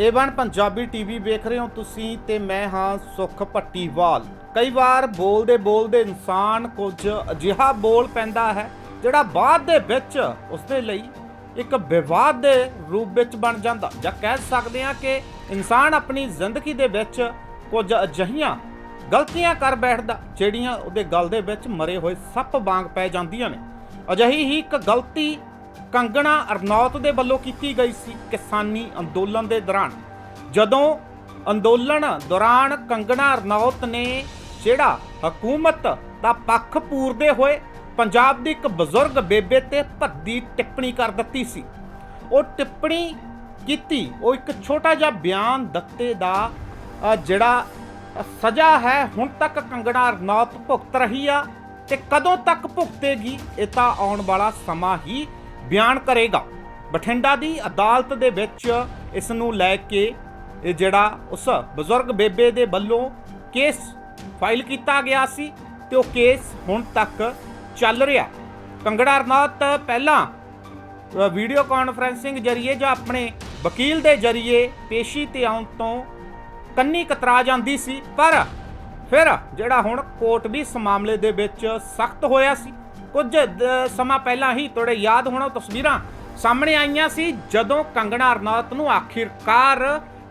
Avon Punjabi TV ਵੇਖ ਰਹੇ ਹੋ ਤੁਸੀਂ ਤੇ ਮੈਂ ਹਾਂ ਸੁਖ ਭੱਟੀਵਾਲ। ਕਈ ਵਾਰ ਬੋਲਦੇ ਬੋਲਦੇ ਇਨਸਾਨ ਕੁਝ ਅਜਿਹਾ ਬੋਲ ਪੈਂਦਾ ਹੈ ਜਿਹੜਾ ਬਾਅਦ ਦੇ ਵਿੱਚ ਉਸਦੇ ਲਈ ਇੱਕ ਵਿਵਾਦ ਦੇ ਰੂਪ ਵਿੱਚ ਬਣ ਜਾਂਦਾ ਜਾਂ ਕਹਿ ਸਕਦੇ ਹਾਂ ਕਿ ਇਨਸਾਨ ਆਪਣੀ ਜ਼ਿੰਦਗੀ ਦੇ ਵਿੱਚ ਕੁਝ ਅਜਿਹੀਆਂ ਗਲਤੀਆਂ ਕਰ ਬੈਠਦਾ ਜਿਹੜੀਆਂ ਉਹਦੇ ਗਲ ਦੇ ਵਿੱਚ ਮਰੇ ਹੋਏ ਸੱਪ ਵਾਂਗ ਪੈ ਜਾਂਦੀਆਂ ਨੇ। ਅਜਿਹੀ ਹੀ ਇੱਕ ਗਲਤੀ ਕੰਗਣਾ ਅਰਨੌਤ ਦੇ ਵੱਲੋਂ ਕੀਤੀ ਗਈ ਸੀ ਕਿਸਾਨੀ ਅੰਦੋਲਨ ਦੇ ਦੌਰਾਨ। ਜਦੋਂ ਅੰਦੋਲਨ ਦੌਰਾਨ ਕੰਗਣਾ ਅਰਨੌਤ ਨੇ ਜਿਹੜਾ ਹਕੂਮਤ ਦਾ ਪੱਖ ਪੂਰਦੇ ਹੋਏ ਪੰਜਾਬ ਦੀ ਇੱਕ ਬਜ਼ੁਰਗ ਬੇਬੇ ਤੇ ਭੱਦੀ ਟਿੱਪਣੀ ਕਰ ਦਿੱਤੀ ਸੀ। ਉਹ ਟਿੱਪਣੀ ਕੀਤੀ, ਉਹ ਇੱਕ ਛੋਟਾ ਜਿਹਾ ਬਿਆਨ ਦਿੱਤੇ ਦਾ ਜਿਹੜਾ ਸਜ਼ਾ ਹੈ, ਹੁਣ ਤੱਕ ਕੰਗਣਾ ਰਣੌਤ ਭੁਗਤ ਰਹੀ ਆ ਤੇ ਕਦੋਂ ਤੱਕ ਭੁਗਤੇਗੀ, ਇਹ ਤਾਂ ਆਉਣ ਵਾਲਾ ਸਮਾਂ ਹੀ ਬਿਆਨ ਕਰੇਗਾ। ਬਠਿੰਡਾ ਦੀ ਅਦਾਲਤ ਦੇ ਵਿੱਚ ਇਸ ਨੂੰ ਲੈ ਕੇ ਇਹ ਜਿਹੜਾ ਉਸ ਬਜ਼ੁਰਗ ਬੇਬੇ ਦੇ ਵੱਲੋਂ ਕੇਸ ਫਾਈਲ ਕੀਤਾ ਗਿਆ ਸੀ ਤੇ ਉਹ ਕੇਸ ਹੁਣ ਤੱਕ ਚੱਲ ਰਿਹਾ। ਕੰਗੜਾ ਰਣੌਤ, ਪਹਿਲਾਂ ਵੀਡੀਓ ਕਾਨਫਰੈਂਸਿੰਗ ਜਰੀਏ ਜਾਂ ਆਪਣੇ ਵਕੀਲ ਦੇ ਜਰੀਏ ਪੇਸ਼ੀ ਤੇ ਆਉਣ ਤੋਂ ਕੰਨੀ ਕਤਰਾ ਜਾਂਦੀ ਸੀ, ਪਰ ਫਿਰ ਜਿਹੜਾ ਹੁਣ ਕੋਰਟ ਵੀ ਇਸ ਮਾਮਲੇ ਦੇ ਵਿੱਚ ਸਖਤ ਹੋਇਆ ਸੀ। ਕੁਝ ਸਮਾਂ ਪਹਿਲਾਂ ਹੀ ਤੁਹਾਡੇ ਯਾਦ ਹੋਣਾ ਤਸਵੀਰਾਂ ਸਾਹਮਣੇ ਆਈਆਂ ਸੀ ਜਦੋਂ ਕੰਗਣਾ ਰਣੌਤ ਨੂੰ ਆਖਿਰਕਾਰ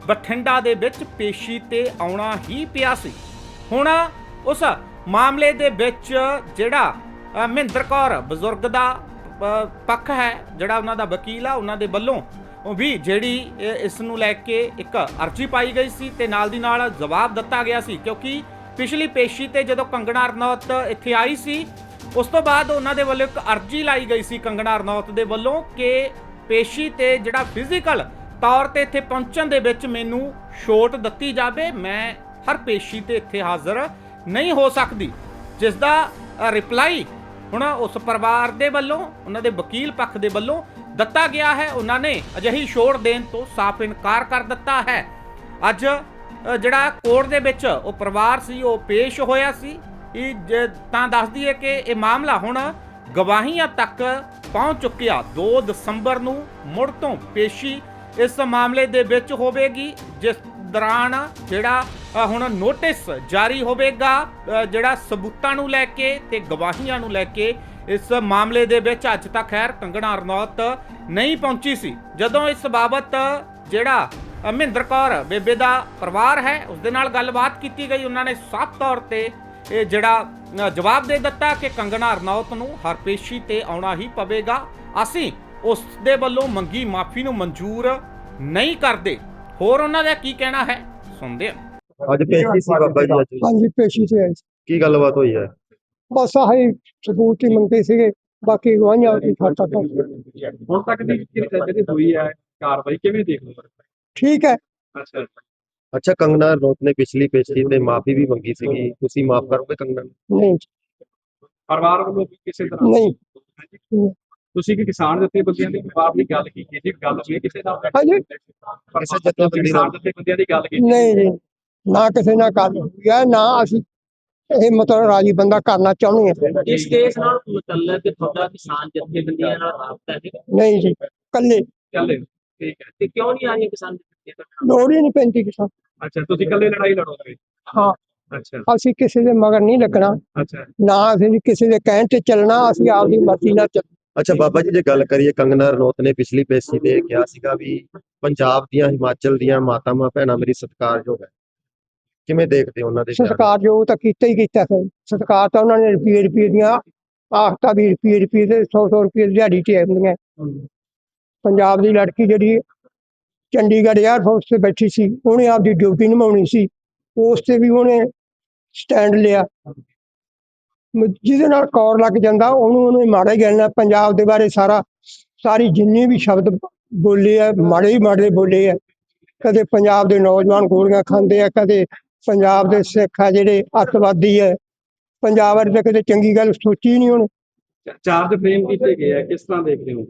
ਬਠਿੰਡਾ ਦੇ ਵਿੱਚ ਪੇਸ਼ੀ ਤੇ ਆਉਣਾ ਹੀ ਪਿਆ ਸੀ। ਹੁਣ ਉਸ ਮਾਮਲੇ ਦੇ ਵਿੱਚ ਜਿਹੜਾ ਮਹਿੰਦਰ ਕੌਰ ਬਜ਼ੁਰਗ ਦਾ ਪੱਖ ਹੈ, ਜਿਹੜਾ ਉਹਨਾਂ ਦਾ ਵਕੀਲ ਆ, ਉਹਨਾਂ ਦੇ ਵੱਲੋਂ ਉਹ ਵੀ ਜਿਹੜੀ ਇਸ ਨੂੰ ਲੈ ਕੇ ਇੱਕ ਅਰਜੀ ਪਾਈ ਗਈ ਸੀ ਤੇ ਨਾਲ ਦੀ ਨਾਲ ਜਵਾਬ ਦਿੱਤਾ ਗਿਆ ਸੀ ਕਿਉਂਕਿ ਪਿਛਲੀ ਪੇਸ਼ੀ ਤੇ ਜਦੋਂ ਕੰਗਣਾ ਰਣੌਤ ਇੱਥੇ ਆਈ ਸੀ ਉਸ ਤੋਂ ਬਾਅਦ ਉਹਨਾਂ ਦੇ ਵੱਲੋਂ ਇੱਕ ਅਰਜੀ ਲਾਈ ਗਈ ਸੀ ਕੰਗਣਾ ਰਣੌਤ ਦੇ ਵੱਲੋਂ ਕਿ ਪੇਸ਼ੀ ਤੇ ਜਿਹੜਾ ਫਿਜ਼ੀਕਲ ਤੌਰ ਤੇ ਇੱਥੇ ਪਹੁੰਚਣ ਦੇ ਵਿੱਚ ਮੈਨੂੰ ਛੋਟ ਦਿੱਤੀ ਜਾਵੇ। ਮੈਂ ਹਰ ਪੇਸ਼ੀ ਤੇ ਇੱਥੇ ਹਾਜ਼ਰ ਨਹੀਂ ਹੋ ਸਕਦੀ। ਜਿਸ ਦਾ ਰਿਪਲਾਈ ਹੁਣ ਉਸ ਪਰਿਵਾਰ ਦੇ ਵੱਲੋਂ, ਉਹਨਾਂ ਦੇ ਵਕੀਲ ਪੱਖ ਦੇ ਵੱਲੋਂ ਦਿੱਤਾ ਗਿਆ ਹੈ। ਉਹਨਾਂ ਨੇ ਅਜਿਹੀ ਛੋੜ ਦੇਣ ਤੋਂ ਸਾਫ਼ ਇਨਕਾਰ ਕਰ ਦਿੱਤਾ ਹੈ। ਅੱਜ ਜਿਹੜਾ ਕੋਰਟ ਦੇ ਵਿੱਚ ਉਹ ਪਰਿਵਾਰ ਸੀ, ਉਹ ਪੇਸ਼ ਹੋਇਆ ਸੀ। ਇਹ ਜ- ਤਾਂ ਦੱਸਦੀ ਹੈ ਕਿ ਇਹ ਮਾਮਲਾ ਹੁਣ ਗਵਾਹੀਆਂ ਤੱਕ ਪਹੁੰਚ ਚੁੱਕਿਆ। 2 ਦਸੰਬਰ ਨੂੰ ਮੁੜ ਤੋਂ ਪੇਸ਼ੀ ਇਸ ਮਾਮਲੇ ਦੇ ਵਿੱਚ ਹੋਵੇਗੀ ਜਿਸ ਦੌਰਾਨ ਜਿਹੜਾ ਹੁਣ ਨੋਟਿਸ ਜਾਰੀ ਹੋਵੇਗਾ ਜਿਹੜਾ ਸਬੂਤਾਂ ਨੂੰ ਲੈ ਕੇ ਤੇ ਗਵਾਹੀਆਂ ਨੂੰ ਲੈ ਕੇ ਇਸ ਮਾਮਲੇ ਦੇ ਵਿੱਚ ਅੱਜ ਤੱਕ ਖੈਰ ਕੰਗਣਾ ਰਣੌਤ ਨਹੀਂ ਪਹੁੰਚੀ ਸੀ। ਜਦੋਂ ਇਸ ਬਾਬਤ ਜਿਹੜਾ ਅ, ਮਹਿੰਦਰ ਕੌਰ ਬੇਬੇ ਦਾ ਪਰਿਵਾਰ ਹੈ ਉਸ ਦੇ ਨਾਲ ਗੱਲਬਾਤ ਕੀਤੀ ਗਈ। ਉਹਨਾਂ ਨੇ ਸਾਫ਼ ਤੌਰ ਤੇ ਇਹ ਜਿਹੜਾ ਜਵਾਬ ਦੇ ਦਿੱਤਾ ਕਿ ਕੰਗਣਾ ਰਣੌਤ ਨੂੰ ਹਰ ਪੇਸ਼ੀ ਤੇ ਆਉਣਾ ਹੀ ਪਵੇਗਾ। ਅਸੀਂ ਉਸ ਦੇ ਵੱਲੋਂ ਮੰਗੀ ਮਾਫੀ ਨੂੰ ਮਨਜ਼ੂਰ ਨਹੀਂ ਕਰਦੇ। ਹੋਰ ਉਹਨਾਂ ਦਾ ਕੀ ਕਹਿਣਾ ਹੈ? ਸੁਣਦੇ ਹਾਂ। ਅੱਜ ਪੇਸ਼ੀ ਸੀ ਬਾਬਾ ਜੀ ਅੱਜ। ਹਾਂਜੀ ਪੇਸ਼ੀ ਤੇ ਆਏ ਸੀ। ਕੀ ਗੱਲਬਾਤ ਹੋਈ ਹੈ? ਬਸ ਆਹੀ ਸਬੂਤ ਹੀ ਮੰਗੇ ਸੀਗੇ। ਬਾਕੀ ਗਵਾਹੀਆਂ ਦੀ ਖਾਤਾ ਤਾਂ। ਹੁਣ ਤੱਕ ਦੀ ਜਿਹੜੀ ਹੋਈ ਹੈ ਕਾਰਵਾਈ ਕਿਵੇਂ ਦੇਖ ਲਓ? ਠੀਕ ਹੈ। ਅੱਛਾ। ਅੱਛਾ ਕੰਗਨਾ ਰਣੌਤ ਨੇ ਪਿਛਲੀ ਪੇਸ਼ੀ ਤੇ ਮਾਫੀ ਵੀ ਮੰਗੀ ਸੀਗੀ। ਤੁਸੀਂ ਮਾਫ ਕਰੋਗੇ ਕੰਗਨਾ ਨੂੰ? ਨਹੀਂ। ਪਰਿਵਾਰ ਵੱਲੋਂ ਵੀ ਕਿਸੇ ਤਰ੍ਹਾਂ ਨਹੀਂ। ਤੁਸੀਂ ਕਿ ਕਿਸਾਨ ਦਿੱਤੇ ਬੰਦਿਆਂ ਦੇ ਪਰਿਵਾਰ ਦੀ ਗੱਲ ਕੀਤੀ ਜੀ ਗੱਲ ਹੋਈ ਕਿਸੇ ਨਾਲ? ਹਾਂਜੀ। ਕਿਸੇ ਜਥੇਬੰਦੀ ਕਿਸਾਨ ਨਾਲ? ਦਿੱਤੇ ਬੰਦਿਆਂ ਦੀ ਗੱਲ ਕੀਤੀ ਨਹੀਂ ਜੀ ਨਾ ਕਿਸੇ ਨਾਲ ਗੱਲ ਹੋਈ ਹੈ ਨਾ ਅਸੀਂ ਇਹ ਮਤਲਬ ਰਾਜੀ ਬੰਦਾ ਕਰਨਾ ਚਾਹੁੰਦੇ ਹਾਂ। ਇਸ ਕੇਸ ਨਾਲ ਮੁਤਲਕ ਤੁਹਾਡਾ ਕਿਸਾਨ ਜਥੇਬੰਦੀਆਂ ਨਾਲ ਰਾਬਤਾ ਹੈ ਨਹੀਂ ਜੀ ਕੱਲੇ ਚੱਲੇ ਠੀਕ ਹੈ। ਤੇ ਕਿਉਂ ਨਹੀਂ ਆ ਰਹੀਆਂ ਕਿਸਾਨ ਲੋੜ ਹੀ ਨਹੀਂ ਪੈਂਦੀ ਕਿਸਾਨ ਅੱਛਾ ਤੁਸੀਂ ਇਕੱਲੇ ਲੜਾਈ ਲੜੋਗੇ? ਹਾਂ। ਅੱਛਾ। ਅਸੀਂ ਕਿਸੇ ਦੇ ਮਗਰ ਨਹੀਂ ਲੱਗਣਾ। ਅੱਛਾ। ਨਾ ਅਸੀਂ ਕਿਸੇ ਦੇ ਕਹਿਣ ਤੇ ਚੱਲਣਾ ਅਸੀਂ ਆਪਦੀ ਮਰਜ਼ੀ ਨਾਲ ਚੱਲ ਅੱਛਾ ਬਾਬਾ ਜੀ ਜੇ ਗੱਲ ਕਰੀਏ ਕੰਗਨਾ ਰਣੌਤ ਨੇ ਪਿਛਲੀ ਪੇਸ਼ੀ ਤੇ ਕਿਹਾ ਸੀਗਾ ਵੀ ਪੰਜਾਬ ਦੀਆਂ ਹਿਮਾਚਲ ਦੀਆਂ ਮਾਤਾਵਾਂ ਭੈਣਾਂ ਮੇਰੀ ਸਤਿਕਾਰਯੋਗ ਹੈ। ਕਿਵੇਂ ਦੇਖਦੇ ਹੋ ਉਹਨਾਂ ਦੇ ਬਿਆਨ? ਸਤਿਕਾਰਯੋਗ ਤਾਂ ਕੀਤਾ ਹੀ ਕੀਤਾ ਫਿਰ ਸਤਿਕਾਰ ਤਾਂ ਉਹਨਾਂ ਨੇ ਰੁਪਏ ਰੁਪਏ ਦੀਆਂ ਆਖਤਾ ਵੀ ਰੁਪਏ ਰੁਪਏ ਦੇ 100 100 ਰੁਪਏ ਦੀ ਦਿਹਾੜੀ ਤੇ ਆਉਂਦੀਆਂ। ਪੰਜਾਬ ਦੀ ਲੜਕੀ ਜਿਹੜੀ ਚੰਡੀਗੜ੍ਹ 에ਅਰਫੋਰਸ ਤੇ ਬੈਠੀ ਸੀ ਉਹਨੇ ਆਪਦੀ ਡਿਊਟੀ ਨਿਭਾਉਣੀ ਸੀ ਉਸ ਤੇ ਵੀ ਉਹਨੇ ਸਟੈਂਡ ਲਿਆ। ਜਿਹਦੇ ਨਾਲ ਕੌਰ ਲੱਗ ਜਾਂਦਾ ਉਹਨੂੰ ਉਹਨੇ ਮਾੜਾ ਹੀ ਪੰਜਾਬ ਦੇ ਬਾਰੇ ਸਾਰਾ ਸਾਰੀ ਜਿੰਨੇ ਵੀ ਸ਼ਬਦ ਬੋਲੇ ਆ ਮਾੜੇ ਹੀ ਮਾੜੇ ਬੋਲੇ ਆ ਕਦੇ ਪੰਜਾਬ ਦੇ ਨੌਜਵਾਨ ਗੋਲੀਆਂ ਖਾਂਦੇ ਆ ਕਦੇ ਪੰਜਾਬ ਦੇ ਸਿੱਖ ਆ ਜਿਹੜੇ ਅੱਤਵਾਦੀ ਹੈ ਪੰਜਾਬ ਬਾਰੇ ਤਾਂ ਕਦੇ ਚੰਗੀ ਗੱਲ ਸੋਚੀ ਨਹੀਂ ਉਹਨੇ। ਚਾਰਜ ਫਰੇਮ ਕੀਤੇ ਗਏ ਆ ਕਿਸ ਤਰ੍ਹਾਂ ਦੇਖਦੇ ਹੋ?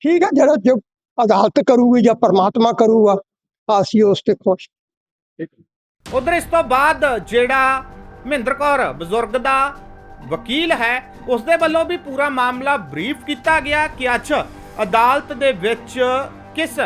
ਠੀਕ ਹੈ ਜਿਹੜਾ ਜੋ ਅਦਾਲਤ ਕਰੂਗੀ ਜਾਂ ਪਰਮਾਤਮਾ ਕਰੂਗਾ, ਅਸੀਂ ਉਸ ਤੇ ਖੁਸ਼। ਉਧਰ ਇਸ ਤੋਂ ਬਾਅਦ ਜਿਹੜਾ ਮਹਿੰਦਰ ਕੌਰ ਬਜ਼ੁਰਗ ਦਾ ਵਕੀਲ ਹੈ ਉਸ ਦੇ ਵੱਲੋਂ ਵੀ ਪੂਰਾ ਮਾਮਲਾ ਬਰੀਫ ਕੀਤਾ ਗਿਆ ਕਿ ਅੱਜ ਅਦਾਲਤ ਦੇ ਵਿੱਚ ਕਿਸ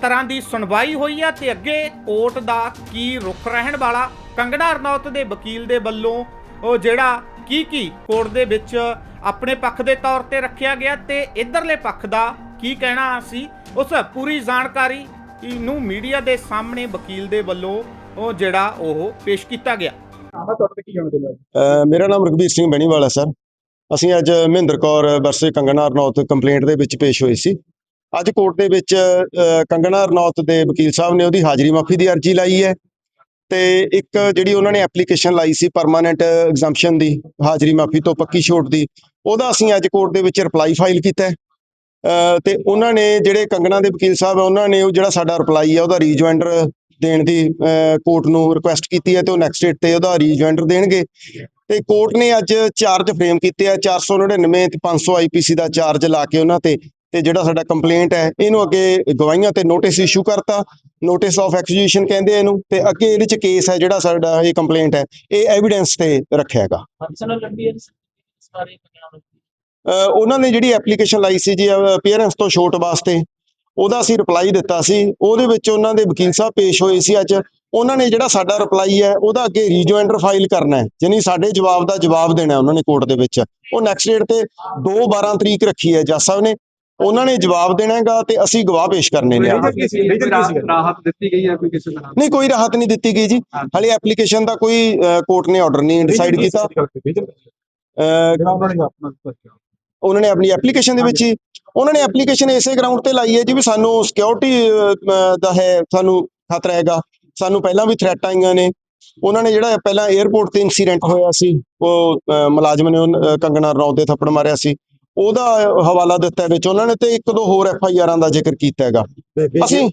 ਤਰ੍ਹਾਂ ਦੀ ਸੁਣਵਾਈ ਹੋਈ ਹੈ ਤੇ ਅੱਗੇ ਕੋਰਟ ਦਾ ਕੀ ਰੁਖ ਰਹਿਣ ਵਾਲਾ, ਕੰਗਣਾ ਰਣੌਤ ਦੇ ਵਕੀਲ ਦੇ ਵੱਲੋਂ ਉਹ ਜਿਹੜਾ ਕੀ ਕੀ ਕੋਰਟ ਦੇ ਵਿੱਚ ਆਪਣੇ ਪੱਖ ਦੇ ਤੌਰ ਤੇ ਰੱਖਿਆ ਗਿਆ ਤੇ ਇਧਰਲੇ ਪੱਖ ਦਾ ਕੀ ਕਹਿਣਾ ਸੀ? ਉਸ ਪੂਰੀ ਜਾਣਕਾਰੀ ਨੂੰ ਮੀਡੀਆ ਦੇ ਸਾਹਮਣੇ ਵਕੀਲ ਦੇ ਵੱਲੋਂ ਉਹ ਜਿਹੜਾ ਉਹ ਪੇਸ਼ ਕੀਤਾ ਗਿਆ। ਮੇਰਾ ਨਾਮ ਰਘਬੀਰ ਸਿੰਘ ਬੈਣੀਵਾਲ ਹੈ ਸਰ। ਅਸੀਂ ਅੱਜ ਮਹਿੰਦਰ ਕੌਰ ਵਰਸੇ ਕੰਗਨਾ ਰਣੌਤ ਕੰਪਲੇਂਟ ਦੇ ਵਿੱਚ ਪੇਸ਼ ਹੋਏ ਸੀ। ਅੱਜ ਕੋਰਟ ਦੇ ਵਿੱਚ ਕੰਗਨਾ ਰਣੌਤ ਦੇ ਵਕੀਲ ਸਾਹਿਬ ਨੇ ਉਹਦੀ ਹਾਜ਼ਰੀ ਮਾਫੀ ਦੀ ਅਰਜ਼ੀ ਲਾਈ ਹੈ ਤੇ ਇੱਕ ਜਿਹੜੀ ਉਹਨਾਂ ਨੇ ਐਪਲੀਕੇਸ਼ਨ ਲਾਈ ਸੀ ਪਰਮਾਨੈਂਟ ਐਗਜ਼ੈਂਪਸ਼ਨ ਦੀ ਹਾਜ਼ਰੀ ਮਾਫੀ ਤੋਂ ਪੱਕੀ ਛੋਟ ਦੀ ਉਹਦਾ ਅਸੀਂ ਅੱਜ ਕੋਰਟ ਦੇ ਵਿੱਚ ਰਿਪਲਾਈ ਫਾਈਲ ਕੀਤਾ ਤੇ ਉਹਨਾਂ ਨੇ ਜਿਹੜੇ ਕੰਗਨਾ ਦੇ ਵਕੀਲ ਸਾਹਿਬ ਆ, ਉਹਨਾਂ ਨੇ ਉਹ ਜਿਹੜਾ ਸਾਡਾ ਰਿਪਲਾਈ ਆ, ਉਹਦਾ ਰੀਜੁਆਇੰਡਰ ਦੇਣ ਦੀ ਕੋਰਟ ਨੂੰ ਰਿਕੁਐਸਟ ਕੀਤੀ ਹੈ ਤੇ ਉਹ ਨੈਕਸਟ ਡੇਟ ਤੇ ਉਹਦਾ ਰੀਜੁਆਇੰਡਰ ਦੇਣਗੇ। ਤੇ ਕੋਰਟ ਨੇ ਅੱਜ ਚਾਰਜ ਫਰੇਮ ਕੀਤੇ ਆ 499 ਤੇ 500 ਆਈਪੀਸੀ ਦਾ ਚਾਰਜ ਲਾ ਕੇ ਉਹਨਾਂ ਤੇ ਤੇ ਜਿਹੜਾ ਸਾਡਾ ਕੰਪਲੇਂਟ ਹੈ, ਇਹਨੂੰ ਅੱਗੇ ਗਵਾਹੀਆਂ ਤੇ ਨੋਟਿਸ ਇਸ਼ੂ ਕਰਤਾ। ਨੋਟਿਸ ਆਫ ਐਕਸਕਿਊਸ਼ਨ ਕਹਿੰਦੇ ਇਹਨੂੰ, ਤੇ ਅੱਗੇ ਇਹਦੇ ਚ ਕੇਸ ਹੈ ਜਿਹੜਾ ਸਾਡਾ ਇਹ ਕੰਪਲੇਂਟ ਹੈ, ਇਹ ਐਵੀਡੈਂਸ ਤੇ ਰੱਖਿਆ ਉਹਨਾਂ ਨੇ ਜਿਹੜੀ ਐਪਲੀਕੇਸ਼ਨ ਲਾਈ ਸੀ ਜੀ ਅਪੀਅਰੈਂਸ ਤੋਂ ਛੋਟ ਵਾਸਤੇ ਉਹਦਾ ਅਸੀਂ ਰਿਪਲਾਈ ਦਿੱਤਾ ਸੀ। ਉਹਦੇ ਵਿੱਚ ਉਹਨਾਂ ਦੇ ਵਕੀਲ ਸਾਹਿਬ ਪੇਸ਼ ਹੋਏ ਸੀ ਅੱਜ। ਉਹਨਾਂ ਨੇ ਜਿਹੜਾ ਸਾਡਾ ਰਿਪਲਾਈ ਹੈ ਉਹਦਾ ਅੱਗੇ ਰੀਜੁਆਇੰਡਰ ਫਾਈਲ ਕਰਨਾ ਹੈ ਯਾਨੀ ਸਾਡੇ ਜਵਾਬ ਦਾ ਜਵਾਬ ਦੇਣਾ ਹੈ ਉਹਨਾਂ ਨੇ ਕੋਰਟ ਦੇ ਵਿੱਚ। ਉਹ ਨੈਕਸਟ ਡੇਟ ਤੇ 2 12 ਤਰੀਕ ਰੱਖੀ ਹੈ ਜੱਜ ਸਾਹਿਬ ਨੇ। ਉਹਨਾਂ ਨੇ ਜਵਾਬ ਦੇਣਾ ਹੈਗਾ ਤੇ ਅਸੀਂ ਗਵਾਹ ਪੇਸ਼ ਕਰਨੇ ਨੇ। ਰਾਹਤ ਰਾਹਤ ਦਿੱਤੀ ਗਈ ਹੈ ਕੋਈ ਕਿਸੇ ਤਰ੍ਹਾਂ ਨਹੀਂ ਕੋਈ ਰਾਹਤ ਨਹੀਂ ਦਿੱਤੀ ਗਈ ਜੀ। ਹਾਲੇ ਐਪਲੀਕੇਸ਼ਨ ਦਾ ਕੋਈ ਕੋਰਟ ਨੇ ਆਰਡਰ ਨਹੀਂ ਡਿਸਾਈਡ ਕੀਤਾ। ਉਹਨਾਂ ਨੇ ਆਪਣਾ ਐਪਲੀਕੇਸ਼ਨ ਦੇ ਵਿੱਚ ਹੀ ਉਹਨਾਂ ਨੇ ਐਪਲੀਕੇਸ਼ਨ ਇਸੇ ਗਰਾਊਂਡ ਤੇ ਲਾਈ ਹੈ ਜੀ ਵੀ ਸਾਨੂੰ ਸਿਕਿਉਰਿਟੀ ਦਾ ਹੈ ਸਾਨੂੰ ਖਤਰਾ ਹੈਗਾ। ਸਾਨੂੰ ਪਹਿਲਾਂ ਵੀ ਥ੍ਰੈਟ ਆਈਆਂ ਨੇ। ਉਹਨਾਂ ਨੇ ਜਿਹੜਾ ਪਹਿਲਾਂ 에ਅਰਪੋਰਟ ਤੇ ਇਨਸੀਡੈਂਟ ਹੋਇਆ ਸੀ ਉਹ ਮੁਲਾਜ਼ਮ ਨੇ ਕੰਗਨਾ ਰਣੌਤ ਦੇ ਥੱਪੜ ਮਾਰਿਆ ਸੀ। ਉਹਦਾ ਹਵਾਲਾ ਦਿੱਤਾ ਵਿੱਚ। ਉਹਨਾਂ ਨੇ ਤੇ ਇੱਕ ਦੋ ਹੋਰ ਐਫ ਆਈ ਆਰਾਂ ਦਾ ਜ਼ਿਕਰ ਕੀਤਾ ਹੈਗਾ। ਅਸੀਂ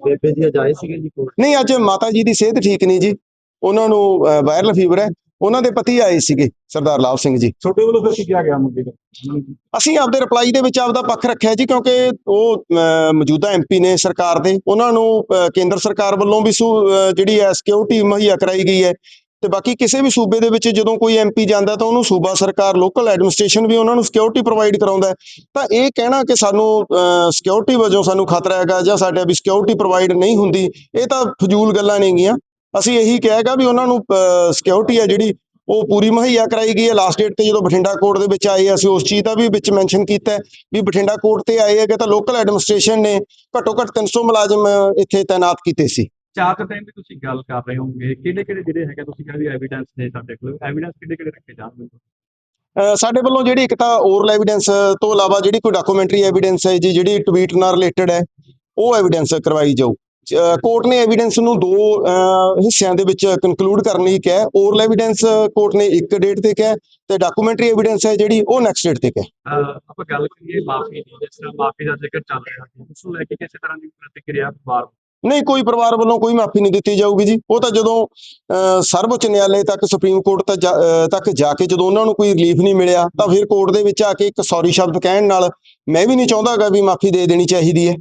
ਬੇਬੇ ਜੀ ਜਾਏ ਸੀਗੇ ਜੀ ਨਹੀਂ ਅੱਜ ਮਾਤਾ ਜੀ ਦੀ ਸਿਹਤ ਠੀਕ ਨਹੀਂ ਜੀ। ਉਹਨਾਂ ਨੂੰ ਵਾਇਰਲ ਫੀਵਰ ਹੈ। ਉਹਨਾਂ ਦੇ ਪਤੀ ਆਏ ਸੀਗੇ ਸਰਦਾਰ ਲਾਭ ਸਿੰਘ ਜੀ। ਛੋਟੇ ਵੱਲੋਂ ਫਿਰ ਕੀ ਕਿਹਾ ਗਿਆ ਮੁੱਦੇ ਤੇ ਅਸੀਂ ਆਪਦੇ ਰਿਪਲਾਈ ਦੇ ਵਿੱਚ ਆਪਦਾ ਪੱਖ ਰੱਖਿਆ ਜੀ ਕਿਉਂਕਿ ਉਹ ਮੌਜੂਦਾ ਐਮਪੀ ਨੇ ਸਰਕਾਰ ਦੇ। ਉਹਨਾਂ ਨੂੰ ਕੇਂਦਰ ਸਰਕਾਰ ਵੱਲੋਂ ਵੀ ਜਿਹੜੀ ਹੈ ਸਿਕਿਉਰਿਟੀ ਮੁਹੱਈਆ ਕਰਾਈ ਗਈ ਹੈ। ਤੇ ਬਾਕੀ ਕਿਸੇ ਵੀ ਸੂਬੇ ਦੇ ਵਿੱਚ ਜਦੋਂ ਕੋਈ ਐਮਪੀ ਜਾਂਦਾ ਤਾਂ ਉਹਨੂੰ ਸੂਬਾ ਸਰਕਾਰ ਲੋਕਲ ਐਡਮਿਨਿਸਟ੍ਰੇਸ਼ਨ ਵੀ ਉਹਨਾਂ ਨੂੰ ਸਿਕਿਉਰਿਟੀ ਪ੍ਰੋਵਾਈਡ ਕਰਾਉਂਦਾ ਤਾਂ ਇਹ ਕਹਿਣਾ ਕਿ ਸਾਨੂੰ ਸਿਕਿਉਰਿਟੀ ਵਜੋਂ ਸਾਨੂੰ ਖਤਰਾ ਹੈਗਾ ਜਾਂ ਸਾਡੇ ਵੀ ਸਿਕਿਉਰਿਟੀ ਪ੍ਰੋਵਾਈਡ ਨਹੀਂ ਹੁੰਦੀ ਇਹ ਤਾਂ ਫਜ਼ੂਲ ਗੱਲਾਂ ਨੇਗੀਆਂ। ਅਸੀਂ ਇਹੀ ਕਹੇਗਾ ਵੀ ਉਹਨਾਂ ਨੂੰ ਸਿਕਿਉਰਿਟੀ ਹੈ ਜਿਹੜੀ ਉਹ ਪੂਰੀ ਮੁਹੱਈਆ ਕਰਾਈ ਗਈ ਹੈ। ਲਾਸਟ ਡੇਟ ਤੇ ਜਦੋਂ ਬਠਿੰਡਾ ਕੋਰਟ ਦੇ ਵਿੱਚ ਆਏ ਅਸੀਂ ਉਸ ਚੀਜ਼ ਦਾ ਵੀ ਵਿੱਚ ਮੈਂਸ਼ਨ ਕੀਤਾ ਵੀ ਬਠਿੰਡਾ ਕੋਰਟ ਤੇ ਆਏ ਹੈਗੇ ਤਾਂ ਲੋਕਲ ਐਡਮਿਨਿਸਟ੍ਰੇਸ਼ਨ ਨੇ ਘੱਟੋ ਘੱਟ 300 ਮੁਲਾਜ਼ਮ ਇੱਥੇ ਤਾਇਨਾਤ ਕੀਤੇ ਸੀ। ਚਾਰ ਤੇ ਟਾਈਮ ਦੀ ਤੁਸੀਂ ਗੱਲ ਕਰ ਰਹੇ ਹੋਗੇ ਕਿਹੜੇ ਕਿਹੜੇ ਜਿਹੜੇ ਹੈਗੇ ਤੁਸੀਂ ਕਹਿੰਦੇ ਐਵੀਡੈਂਸ ਨੇ ਸਾਡੇ ਕੋਲ। ਐਵੀਡੈਂਸ ਕਿਹੜੇ ਕਿਹੜੇ ਰੱਖੇ ਜਾਣਗੇ? ਸਾਡੇ ਵੱਲੋਂ ਜਿਹੜੀ ਇੱਕ ਤਾਂ ਓਰਲ ਐਵੀਡੈਂਸ ਤੋਂ ਇਲਾਵਾ ਜਿਹੜੀ ਕੋਈ ਡਾਕੂਮੈਂਟਰੀ ਐਵੀਡੈਂਸ ਹੈ ਜੀ ਜਿਹੜੀ ਟਵੀਟ ਨਾਲ ਰਿਲੇਟਡ ਹੈ ਉਹ ਐਵੀਡੈਂਸ ਕਰਵਾਈ ਜਾਊ। ਕੋਰਟ ਨੇ ਐਵੀਡੈਂਸ ਨੂੰ ਦੋ ਹਿੱਸਿਆਂ ਦੇ ਵਿੱਚ ਕਨਕਲੂਡ ਕਰਨ ਲਈ ਕਿਹਾ ਓਰਲ ਐਵੀਡੈਂਸ ਕੋਰਟ ਨੇ ਇੱਕ ਡੇਟ ਤੇ ਕਿਹਾ ਤੇ ਡਾਕੂਮੈਂਟਰੀ ਐਵੀਡੈਂਸ ਹੈ ਜਿਹੜੀ ਉਹ ਨੈਕਸਟ ਡੇਟ ਤੇ ਕਿਹਾ ਆਪਾਂ ਗੱਲ ਕਰੀਏ ਮਾਫੀ ਦੀ ਜਿਸ ਤਰ੍ਹਾਂ ਮਾਫੀ ਦਾ ਜ਼ਿਕਰ ਚੱਲ ਰਿਹਾ ਸੀ। ਉਸ ਨੂੰ ਲੈ ਕੇ ਕਿਸੇ ਤਰ੍ਹਾਂ ਦੀ ਪ੍ਰਤੀਕਿਰਿਆ ਬਾਰ ਨਹੀਂ ਕੋਈ ਪਰਿਵਾਰ ਵੱਲੋਂ ਕੋਈ ਮਾਫੀ ਨਹੀਂ ਦਿੱਤੀ ਜਾਊਗੀ ਜੀ। ਉਹ ਤਾਂ ਜਦੋਂ ਸਰਵਉੱਚ ਨਿਆਲੇ ਤੱਕ ਸੁਪਰੀਮ ਕੋਰਟ ਤੱਕ ਜਾ ਕੇ ਜਦੋਂ ਉਹਨਾਂ ਨੂੰ ਕੋਈ ਰਿਲੀਫ ਨਹੀਂ ਮਿਲਿਆ ਤਾਂ ਫਿਰ ਕੋਰਟ ਦੇ ਵਿੱਚ ਆ ਕੇ ਇੱਕ ਸੌਰੀ ਸ਼ਬਦ ਕਹਿਣ ਨਾਲ ਮੈਂ ਵੀ ਨਹੀਂ ਚਾਹੁੰਦਾਗਾ ਵੀ ਮਾਫੀ ਦੇ ਦੇਣੀ ਚਾਹੀਦੀ ਹੈ।